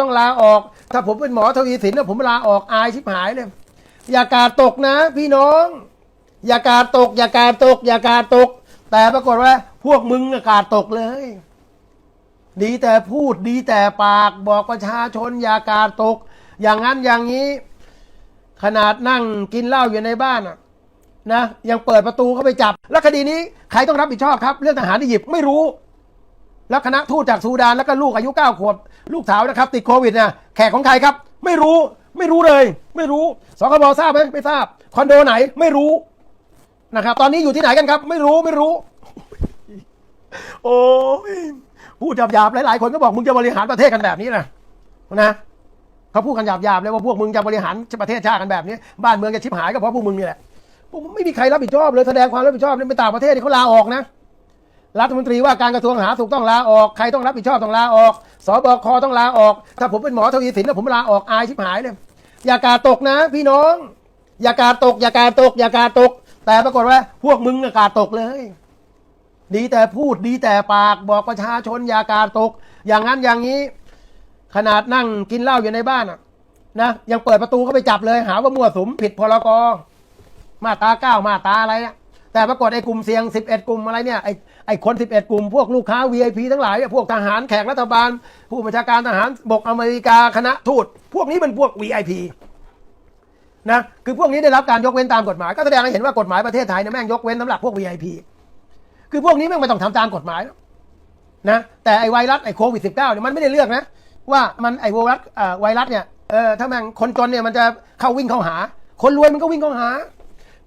ต้องลาออก ถ้าผมเป็นหมอทวีสินนะผมลาออกอายชิบหายเลย อย่ากาดตกนะ พี่น้อง อย่ากาดตก อย่ากาดตก อย่ากาดตก แต่ปรากฏว่า พวกมึงน่ะกาดตกเลย ดีแต่พูดดีแต่ปากบอกประชาชน อย่ากาดตก อย่างนั้นอย่างนี้ ขนาดนั่งกินเหล้าอยู่ในบ้านอะนะยังเปิดประตูเข้าไปจับ แล้วคดีนี้ใครต้องรับผิดชอบครับ เรื่องทหารอียิปต์ไม่รู้ แล้วคณะทูตจากซูดานแล้วก็ลูกอายุเก้าขวบ ลูกสาวนะครับ ติดโควิดนะแขกของใครครับ ไม่รู้ไม่รู้เลย ไม่รู้สคบทราบไหมไม่ทราบ คอนโดไหนไม่รู้นะครับ ตอนนี้อยู่ที่ไหนกันครับ ไม่รู้ไม่รู้ โอ้ยพูดหยาบๆหลายๆคนก็บอกมึงจะบริหารประเทศกันแบบนี้นะนะเขาพูดกันหยาบๆเลยว่าพวกมึงจะบริหารประเทศชาติกันแบบนี้ บ้านเมืองจะชิบหายก็เพราะพวกมึงนี่แหละพวกมึงไม่มีใครรับผิดชอบเลยแสดงความรับผิดชอบในต่างประเทศนี่เขาลาออกนะ รัฐมนตรีว่าการกระทรวงสาธารณสุขต้องลาออก ใครต้องรับผิดชอบต้องลาออก สบคต้องลาออก ถ้าผมเป็นหมอทวีสินนะผมลาออกอายชิบหายเลย อย่ากาตกนะ พี่น้อง อย่ากาตก อย่ากาตก อย่ากาตก แต่ปรากฏว่า พวกมึงน่ะกาตกเลย ดีแต่พูดดีแต่ปากบอกประชาชน อย่ากาตก อย่างนั้นอย่างนี้ ขนาดนั่งกินเหล้าอยู่ในบ้านอะนะยังเปิดประตูเข้าไปจับเลย หาว่ามั่วสุมผิดพรกมาตาเก้ามาตาอะไรอะ แต่ปรากฏไอ้กลุ่มเสี่ยง 11 กลุ่มอะไรเนี่ยไอ้ไอ้คน 11 กลุ่มพวกลูกค้า VIP ทั้งหลายเนี่ยพวกทหารแขกรัฐบาล ผู้บัญชาการทหารบกอเมริกาคณะทูตพวกนี้เป็นพวก VIP นะคือพวกนี้ได้รับการยกเว้นตามกฎหมาย ก็แสดงให้เห็นว่ากฎหมายประเทศไทยเนี่ยแม่งยกเว้นสำหรับพวก VIP คือพวกนี้แม่งไม่ต้องทำตามกฎหมายนะแต่ไอ้ไวรัสไอ้โควิด -19 เนี่ยมันไม่ได้เลือกนะว่ามันไอ้ไวรัสไวรัสเนี่ยเออถ้าแม่งคนจนเนี่ยมันจะเข้าวิ่งเข้าหา คนรวยมันก็วิ่งเข้าหา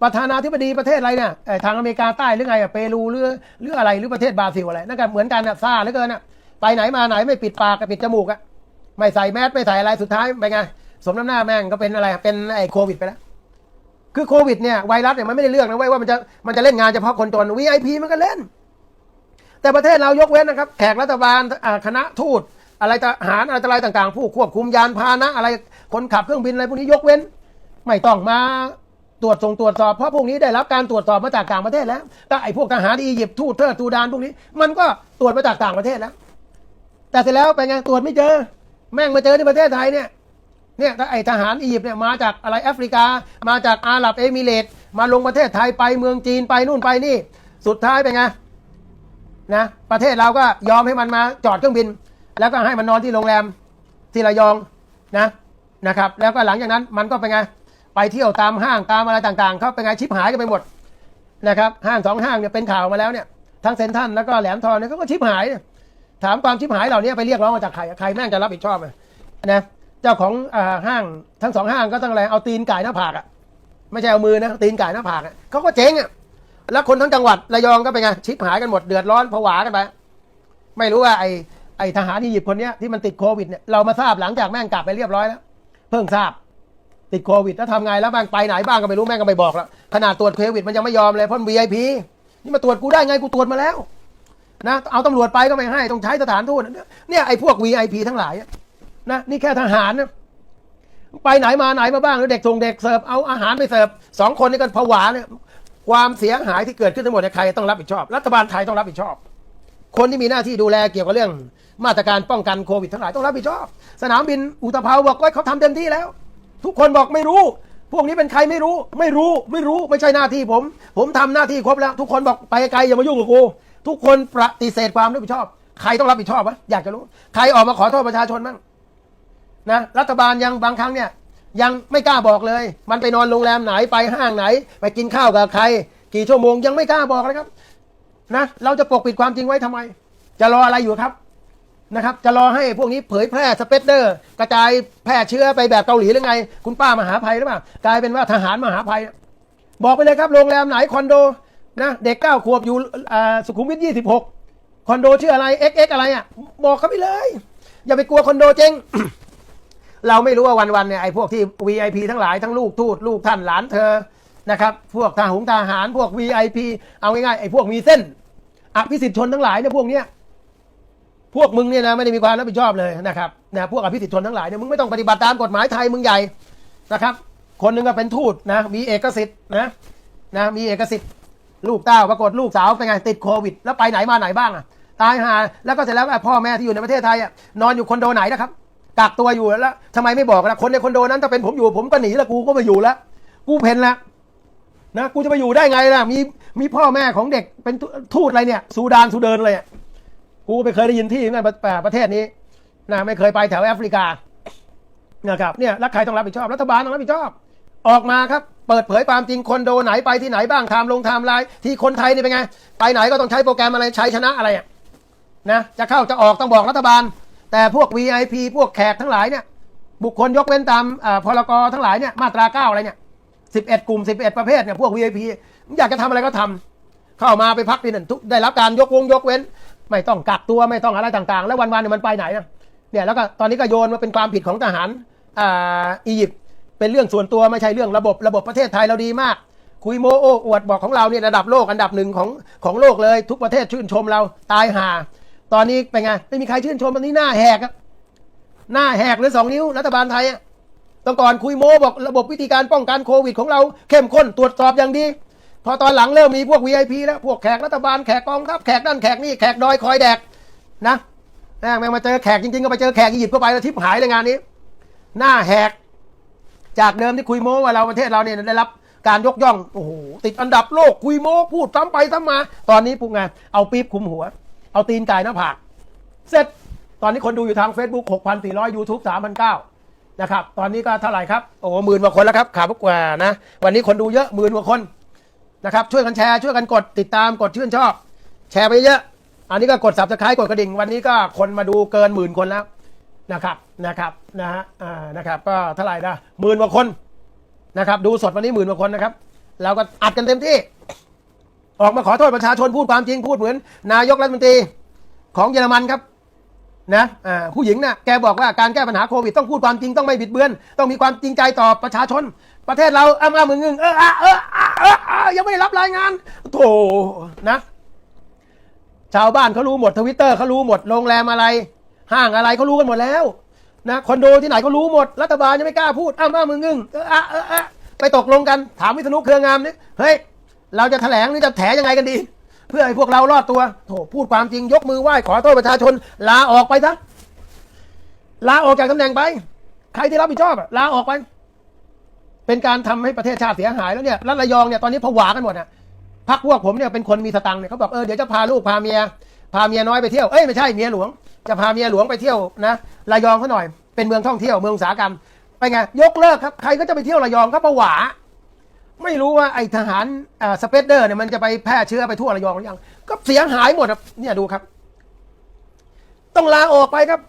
ประธานาธิบดีประเทศอะไรเนี่ยทางอเมริกาใต้หรือไงเปรูหรือหรืออะไรหรือประเทศบราซิลอะไรนั่นก็เหมือนกันอะซาเหลือเกินอะไปไหนมาไหนไม่ปิดปากกับปิดจมูกอะไม่ใส่แมสไม่ใส่อะไรสุดท้ายเป็นไงสมน้ำหน้าแม่งก็เป็นอะไรเป็นไอ้โควิดไปแล้วคือโควิดเนี่ยไวรัสเนี่ยมันไม่ได้เลือกนะเว้ยว่ามันจะมันจะเล่นงานเฉพาะคนจน VIP มันก็เล่น แต่ประเทศเรายกเว้นนะครับ แขกรัฐบาลคณะทูตอะไรทหารอะไรต่ออะไรต่างๆ ผู้ควบคุมยานพาหนะ อะไรคนขับเครื่องบินอะไรพวกนี้ยกเว้น ไม่ต้องมา ตรวจส่งตรวจสอบเพราะพวกนี้ได้รับการตรวจสอบมาจากต่างประเทศแล้วแต่ไอ้พวกทหารอียิปต์ทูตเทอร์ตูดานพวกนี้ มันก็ตรวจมาจากต่างประเทศแล้ว แต่เสร็จแล้วไปนไงตรวจไม่เจอ แม่งมาเจอที่ประเทศไทยเนี่ยเนี่ยถ้าไอ้ทหารอียิปต์เนี่ยมาจากอะไรแอฟริกา มาจากอาหรับเอมิเรตมาลงประเทศไทยไปเมืองจีนไปนู่นไปนี่ สุดท้ายเป็นไงนะประเทศเราก็ยอมให้มันมาจอดเครื่องบิน แล้วก็ให้มันนอนที่โรงแรมที่ระยองนะนะครับ แล้วก็หลังจากนั้นมันก็เป็นไง ไปเที่ยวตามห้างตามอะไรต่างๆเขาเป็นไงชิบหายกันไปหมดนะครับห้างสองห้างเนี่ยเป็นข่าวมาแล้วเนี่ยทั้งเซนทันแล้วก็แหลมทองเนี่ยเขาก็ชิบหาย ถามความชิบหายเหล่านี้ไปเรียกร้องมาจากใครใครแม่งจะรับผิดชอบนะเจ้าของอห้างทั้งสองห้างก็ต้องอะไรเอาตีนไก่หน้าผากอะไม่ใช่เอามือนะตีนไก่หน้าผากอะเขาก็เจ๊งอะแล้วคนทั้งจังหวัดระยองก็เป็นไงชิบหายกันหมดเดือดร้อนผวากันไปไม่รู้ว่าไอ้ไอ้ทหารอียิปต์คนเนี้ยที่มันติดโควิดเนี่ยเรามาทราบหลังจากแม่งกลับไปเรียบร้อยแล้ว เพิ่งทราบ ติดโควิดแล้วทำไงแล้วแม่งไปไหนบ้างก็ไม่รู้แม่งก็ไม่บอกแล้วขนาดตรวจโควิดมันยังไม่ยอมเลยเพราะ VIP นี่มาตรวจกูได้ไงกูตรวจมาแล้วนะเอาตำรวจไปก็ไม่ให้ต้องใช้สถานทูตเนี่ยไอ้พวก VIP ทั้งหลายนะนี่แค่ทหารนะไปไหนมาไหนมาบ้างหรือเด็กส่งเด็กเสิร์ฟเอาอาหารไปเสิร์ฟสองคนนี้กันผวาเนี่ยความเสียหายที่เกิดขึ้นทั้งหมดใครต้องรับผิดชอบ รัฐบาลไทยต้องรับผิดชอบ คนที่มีหน้าที่ดูแลเกี่ยวกับเรื่อง มาตรการป้องกันโควิดทั้งหลายต้องรับผิดชอบ สนามบินอุตภาวบอกว่าเขาทำเต็มที่แล้ว ทุกคนบอกไม่รู้ พวกนี้เป็นใครไม่รู้ ไม่รู้ ไม่รู้ ไม่ใช่หน้าที่ผม ผมทำหน้าที่ครบแล้ว ทุกคนบอกไปไกลอย่ามายุ่งกับกู ทุกคนปฏิเสธความรับผิดชอบ ใครต้องรับผิดชอบวะ อยากจะรู้ ใครออกมาขอโทษประชาชนบ้างนะ รัฐบาลยังบางครั้งเนี่ย ยังไม่กล้าบอกเลย มันไปนอนโรงแรมไหน ไปห้างไหน ไปกินข้าวกับใคร กี่ชั่วโมงยังไม่กล้าบอกเลยครับ นะ เราจะปกปิดความจริงไว้ทำไม จะรออะไรอยู่ครับ นะครับ จะรอให้พวกนี้เผยแพร่สเปเดอร์ กระจายแพร่เชื้อไปแบบเกาหลีหรือไง คุณป้ามหาภัยหรือเปล่ากลายเป็นว่าทหารมหาภัย บอกไปเลยครับโรงแรมไหนคอนโดนะเด็กเก้าขวบอยู่สุขุมวิทยี่สิบหกคอนโดชื่ออะไร XX อะไรอะ บอกเขาไปเลย อย่าไปกลัวคอนโดเจ๊งเราไม่รู้ว่าวันๆเนี่ยไอ้พวกที่ VIP ทั้งหลายทั้งลูกทูตลูกท่านหลานเธอนะครับ พวกทหารทหารพวก VIP เอาง่ายๆไอ้พวกมีเส้นอภิสิทธิชนทั้งหลายเนี่ยพวกเนี้ย พวกมึงเนี่ยนะไม่ได้มีความรับผิดชอบเลยนะครับนะพวกอภิสิทธิชนทั้งหลายเนี่ยมึงไม่ต้องปฏิบัติตามกฎหมายไทยมึงใหญ่นะครับ คนหนึงก็เป็นทูตนะมีเอกสิทธิ์นะนะมีเอกสิทธิ์ลูกเต้าปรากฏลูกสาวเป็นไงติดโควิด แล้วไปไหนมาไหนบ้างอะตายหาแล้วก็เสร็จแล้วพ่อแม่ที่อยู่ในประเทศไทยอะนอนอยู่คอนโดไหนนะครับกักตัวอยู่แล้วทำไมไม่บอกล่ะคนในคอนโดนั้นถ้าเป็นผมอยู่ผมก็หนีล้วกูก็ไม่อยู่ล้วกูเพ่นละนะกูจะไปอยู่ได้ไงล่ะมีมีพ่อแม่ของเด็กเป็นทูตอะไรเนี่ยซูดานซูเดินเลยอะ กูไม่เคยได้ยินที่นั่นประประเทศนี้นะไม่เคยไปแถวแอฟริกานะครับเนี่ยแล้วใครต้องรับผิดชอบรัฐบาลต้องรับผิดชอบ ออกมาครับ เปิดเผยความจริงคนโดไหนไปที่ไหนบ้างไทม์ลงไทม์ไลน์ที่คนไทยนี่เป็นไง ไปไหนก็ต้องใช้โปรแกรมอะไรใช้ชนะอะไรนะจะเข้าจะออกต้องบอกรัฐบาล แต่พวก VIP พวกแขกทั้งหลายเนี่ย บุคคลยกเว้นตามอ่าพรกทั้งหลายเนี่ยมาตราเก้าอะไรเนี่ยสิบเอ็ดกลุ่มสิบเอ็ดประเภทเนี่ยพวก VIP อยากจะทำอะไรก็ทำเข้ามาไปพักที่นั่นทุกได้รับการยกวงยกเว้น ไม่ต้องกักตัวไม่ต้องอะไรต่างๆ แล้ววันๆเนี่ยมันไปไหนนะเนี่ยแล้วก็ตอนนี้ก็โยนมาเป็นความผิดของทหารอ่าอียิปต์เป็นเรื่องส่วนตัวไม่ใช่เรื่องระบบระบบประเทศไทยเราดีมาก คุยโมโอ้อวดบอกของเราเนี่ยระดับโลกอันดับหนึ่งของของโลกเลย ทุกประเทศชื่นชมเราตายห่าตอนนี้เป็นไงไม่มีใครชื่นชมตอนนี้หน้าแหกหน้าแหกหรือสองนิ้วรัฐบาลไทยอะตอนก่อนคุยโมบอกระบบวิธีการป้องกันโควิดของเราเข้มข้นตรวจสอบอย่างดี พอตอนหลังเริ่มมีพวก VIP แล้วพวกแขกรัฐบาลแขกกองทัพแขกนั่นแขกนี่แขกดอยคอยแดกนะแม่งมาเจอแขกจริงๆก็ไปเจอแขกอียิปต์เข้าไปแล้วทิพหายเลยงานนี้ หน้าแหกจากเดิมที่คุยโม้ว่าเราประเทศเราเนี่ยได้รับการยกย่องโอ้โหติดอันดับโลกคุยโม้พูดซ้ำไปซ้ำมา ตอนนี้ปุ๊บไงเอาปี๊บคุมหัว เอาตีนไก่หน้าผากเสร็จตอนนี้คนดูอยู่ทาง Facebook 6,400 YouTube 3,900นะครับตอนนี้ก็เท่าไหร่ครับโอ้หมื่นกว่าคนแล้วครับขาพกว่านะวันนี้คนดูเยอะหมื่นกว่าคน นะครับ ช่วยกันแชร์ช่วยกันกดติดตามกดชื่นชอบ แชร์ไปเยอะ อันนี้ก็กด subscribe กดกระดิ่ง วันนี้ก็คนมาดูเกินหมื่นคนแล้วนะครับนะครับนะฮะอ่านะครับ ก็เท่าไหร่นะหมื่นกว่าคนนะครับ ดูสดวันนี้หมื่นกว่าคนนะครับ เราก็อัดกันเต็มที่ ออกมาขอโทษประชาชนพูดความจริงพูดเหมือน นายกรัฐมนตรีของเยอรมันครับนะอ่าผู้หญิงนะ่ะแกบอกว่าการแก้ปัญหาโควิดต้องพูดความจริงต้องไม่บิดเบือน ต้องมีความจริงใจต่อประชาชน ประเทศเราอ้าอ้ามึงงึงเอออะเอออะเออ ยังไม่ได้รับรายงานโถนะ ชาวบ้านเขารู้หมดทวิตเตอร์เขารู้หมดโรงแรมอะไร ห้างอะไรเขารู้กันหมดแล้ว นะคอนโดที่ไหนเขารู้หมดรัฐบาลยังไม่กล้าพูดอ้าอ้ามึงงึงเอออะเออไปตกลงกัน ถามวิษณุเครืองามนี่เฮ้ยเราจะแถลงหรือจะแถยังไงกันดี เพื่อให้พวกเรารอดตัวโถพูดความจริงยกมือไหว้ขอโทษประชาชน ลาออกไปซะลาออกจากตำแหน่งไป ใครที่รับผิดชอบลาออกไป เป็นการทำให้ประเทศชาติเสียหายแล้วเนี่ยรัฐระยองเนี่ยตอนนี้ผวากันหมดอะพักพวกผมเนี่ยเป็นคนมีสตังค์เนี่ยเขาบอกเออเดี๋ยวจะพาลูกพาเมียพาเมียน้อยไปเที่ยวเอ้ยไม่ใช่เมียหลวง จะพาเมียหลวงไปเที่ยวนะระยองเขาหน่อยเป็นเมืองท่องเที่ยวเมืองอุตสาหกรรมไปไงยกเลิกครับใครก็จะไปเที่ยวระยองครับผวา ไม่รู้ว่าไอทหารอ่าสเปเดอร์เนี่ยมันจะไปแพร่เชื้อไปทั่วระยองหรือยังก็เสียหายหมดครับเนี่ยดูครับ ต้องลาออกไปครับ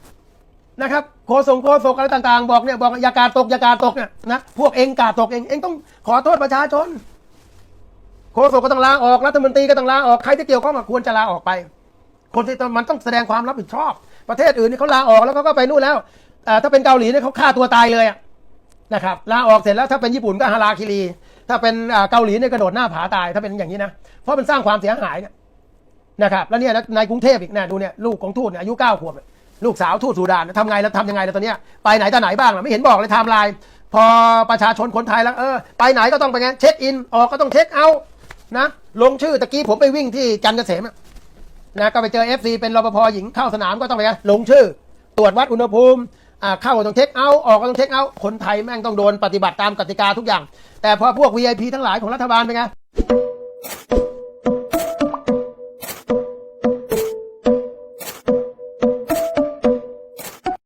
นะครับโฆษงโฆษกอะไรต่างๆ บอกเนี่ยบอกอย่ากาดตกอย่ากาดตกเนี่ยนะพวกเองกาดตกเองเองต้องขอโทษประชาชนโฆษกก็ต้องลาออกรัฐมนตรีก็ต้องลาออกใครที่เกี่ยวข้องกับควรจะลาออกไป คนที่มันต้องแสดงความรับผิดชอบ ประเทศอื่นนี่เขาลาออกแล้วเขาก็ไปนู่นแล้วถ้าเป็นเกาหลีเนี่ยเขาฆ่าตัวตายเลยนะครับลาออกเสร็จแล้วถ้าเป็นญี่ปุ่นก็ฮาราคิรี ถ้าเป็นเกาหลีเนี่ยกระโดดหน้าผาตายถ้าเป็นอย่างนี้นะเพราะมันสร้างความเสียหายเนี่ยนะครับแล้วเนี่ยในกรุงเทพอีกนะดูเนี่ยลูกของทูตเนี่ยอายุเก้าขวบเนี่ย ลูกสาวทูตสุดานทำไงแล้วทำยังไงแล้วตอนเนี้ยไปไหนต่อไหนบ้างล่ะไม่เห็นบอกเลยไทม์ไลน์พอประชาชนคนไทยแล้วเออไปไหนก็ต้องไปไงเช็คอินออกก็ต้องเช็คเอานะลงชื่อตะกี้ผมไปวิ่งที่จันทร์เกษมนะก็ไปเจอ FC เป็นรปภหญิงเข้าสนามก็ต้องไปไงลงชื่อ ตรวจวัดอุณหภูมิอ่าเข้าก็ต้องเช็คเอาออกก็ต้องเช็คเอาคนไทยแม่งต้องโดนปฏิบัติตามกติกาทุกอย่าง แต่พอพวก VIP ทั้งหลายของรัฐบาลเป็นไง